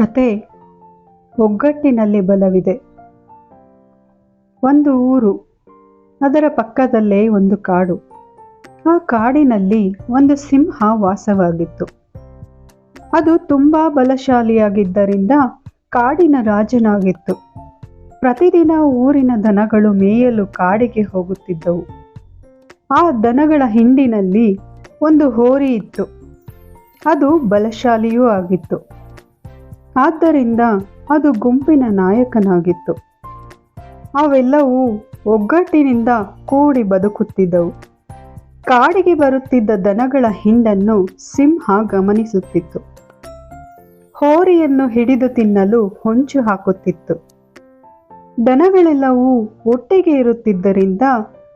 ಕತೆ ಒಗ್ಗಟ್ಟಿನಲ್ಲಿ ಬಲವಿದೆ. ಒಂದು ಊರು, ಅದರ ಪಕ್ಕದಲ್ಲೇ ಒಂದು ಕಾಡು. ಆ ಕಾಡಿನಲ್ಲಿ ಒಂದು ಸಿಂಹ ವಾಸವಾಗಿತ್ತು. ಅದು ತುಂಬಾ ಬಲಶಾಲಿಯಾಗಿದ್ದರಿಂದ ಕಾಡಿನ ರಾಜನಾಗಿತ್ತು. ಪ್ರತಿದಿನ ಊರಿನ ದನಗಳು ಮೇಯಲು ಕಾಡಿಗೆ ಹೋಗುತ್ತಿದ್ದವು. ಆ ದನಗಳ ಹಿಂಡಿನಲ್ಲಿ ಒಂದು ಹೋರಿ ಇತ್ತು. ಅದು ಬಲಶಾಲಿಯೂ ಆಗಿತ್ತು. ಆದ್ದರಿಂದ ಅದು ಗುಂಪಿನ ನಾಯಕನಾಗಿತ್ತು. ಅವೆಲ್ಲವೂ ಒಗ್ಗಟ್ಟಿನಿಂದ ಕೂಡಿ ಬದುಕುತ್ತಿದ್ದವು. ಕಾಡಿಗೆ ಬರುತ್ತಿದ್ದ ದನಗಳ ಹಿಂಡನ್ನು ಸಿಂಹ ಗಮನಿಸುತ್ತಿತ್ತು. ಹೋರಿಯನ್ನು ಹಿಡಿದು ತಿನ್ನಲು ಹೊಂಚು ಹಾಕುತ್ತಿತ್ತು. ದನಗಳೆಲ್ಲವೂ ಒಟ್ಟಿಗೆ ಇರುತ್ತಿದ್ದರಿಂದ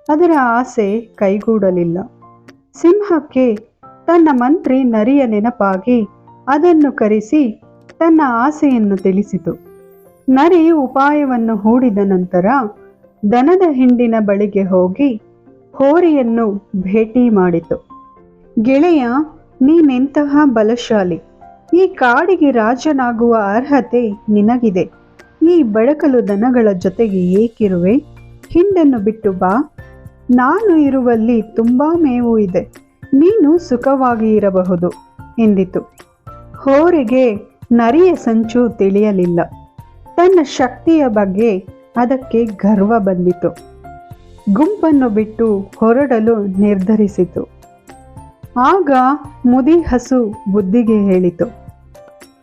ಅದರ ಆಸೆ ಕೈಗೂಡಲಿಲ್ಲ. ಸಿಂಹಕ್ಕೆ ತನ್ನ ಮಂತ್ರಿ ನರಿಯ ನೆನಪಾಗಿ ಅದನ್ನು ಕರೆಸಿ ತನ್ನ ಆಸೆಯನ್ನು ತಿಳಿಸಿತು. ನರಿ ಉಪಾಯವನ್ನು ಹೂಡಿದ ನಂತರ ದನದ ಹಿಂಡಿನ ಬಳಿಗೆ ಹೋಗಿ ಹೋರಿಯನ್ನು ಭೇಟಿ ಮಾಡಿತು. ಗೆಳೆಯ, ನೀನೆಂತಹ ಬಲಶಾಲಿ, ಈ ಕಾಡಿಗೆ ರಾಜನಾಗುವ ಅರ್ಹತೆ ನಿನಗಿದೆ. ಈ ಬಳಕಲು ದನಗಳ ಜೊತೆಗೆ ಏಕಿರುವೆ. ಹಿಂಡನ್ನು ಬಿಟ್ಟು ಬಾ. ನಾನು ಇರುವಲ್ಲಿ ತುಂಬಾ ಮೇವು ಇದೆ. ನೀನು ಸುಖವಾಗಿ ಇರಬಹುದು, ಎಂದಿತು. ಹೋರಿಗೆ ನರಿಯ ಸಂಚು ತಿಳಿಯಲಿಲ್ಲ. ತನ್ನ ಶಕ್ತಿಯ ಬಗ್ಗೆ ಅದಕ್ಕೆ ಗರ್ವ ಬಂದಿತು. ಗುಂಪನ್ನು ಬಿಟ್ಟು ಹೊರಡಲು ನಿರ್ಧರಿಸಿತು. ಆಗ ಮುದಿ ಹಸು ಬುದ್ಧಿಗೆ ಹೇಳಿತು,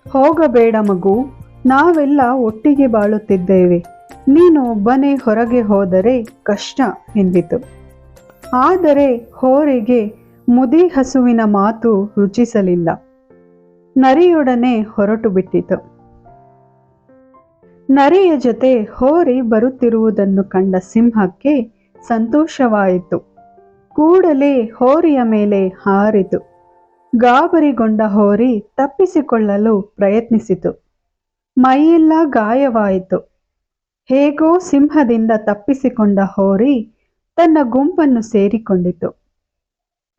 ಹೋಗಬೇಡ ಮಗು, ನಾವೆಲ್ಲ ಒಟ್ಟಿಗೆ ಬಾಳುತ್ತಿದ್ದೇವೆ. ನೀನು ಒಬ್ಬನೇ ಹೊರಗೆ ಹೋದರೆ ಕಷ್ಟ ಎಂದಿತು. ಆದರೆ ಹೋರಿಗೆ ಮುದಿ ಹಸುವಿನ ಮಾತು ರುಚಿಸಲಿಲ್ಲ. ನರಿಯೊಡನೆ ಹೊರಟು ಬಿಟ್ಟಿತು. ನರಿಯ ಜೊತೆ ಹೋರಿ ಬರುತ್ತಿರುವುದನ್ನು ಕಂಡ ಸಿಂಹಕ್ಕೆ ಸಂತೋಷವಾಯಿತು. ಕೂಡಲೇ ಹೋರಿಯ ಮೇಲೆ ಹಾರಿತು. ಗಾಬರಿಗೊಂಡ ಹೋರಿ ತಪ್ಪಿಸಿಕೊಳ್ಳಲು ಪ್ರಯತ್ನಿಸಿತು. ಮೈಯೆಲ್ಲ ಗಾಯವಾಯಿತು. ಹೇಗೋ ಸಿಂಹದಿಂದ ತಪ್ಪಿಸಿಕೊಂಡ ಹೋರಿ ತನ್ನ ಗುಂಪನ್ನು ಸೇರಿಕೊಂಡಿತು.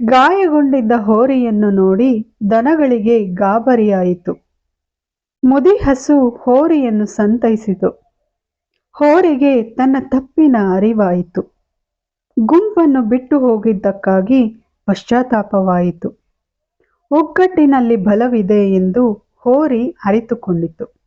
ಗಾಯಗೊಂಡಿದ್ದ ಹೋರಿಯನ್ನು ನೋಡಿ ದನಗಳಿಗೆ ಗಾಬರಿಯಾಯಿತು. ಮುದಿ ಹಸು ಹೋರಿಯನ್ನು ಸಂತೈಸಿತು. ಹೋರಿಗೆ ತನ್ನ ತಪ್ಪಿನ ಅರಿವಾಯಿತು. ಗುಂಪನ್ನು ಬಿಟ್ಟು ಹೋಗಿದ್ದಕ್ಕಾಗಿ ಪಶ್ಚಾತ್ತಾಪವಾಯಿತು. ಒಗ್ಗಟ್ಟಿನಲ್ಲಿ ಬಲವಿದೆ ಎಂದು ಹೋರಿ ಅರಿತುಕೊಂಡಿತು.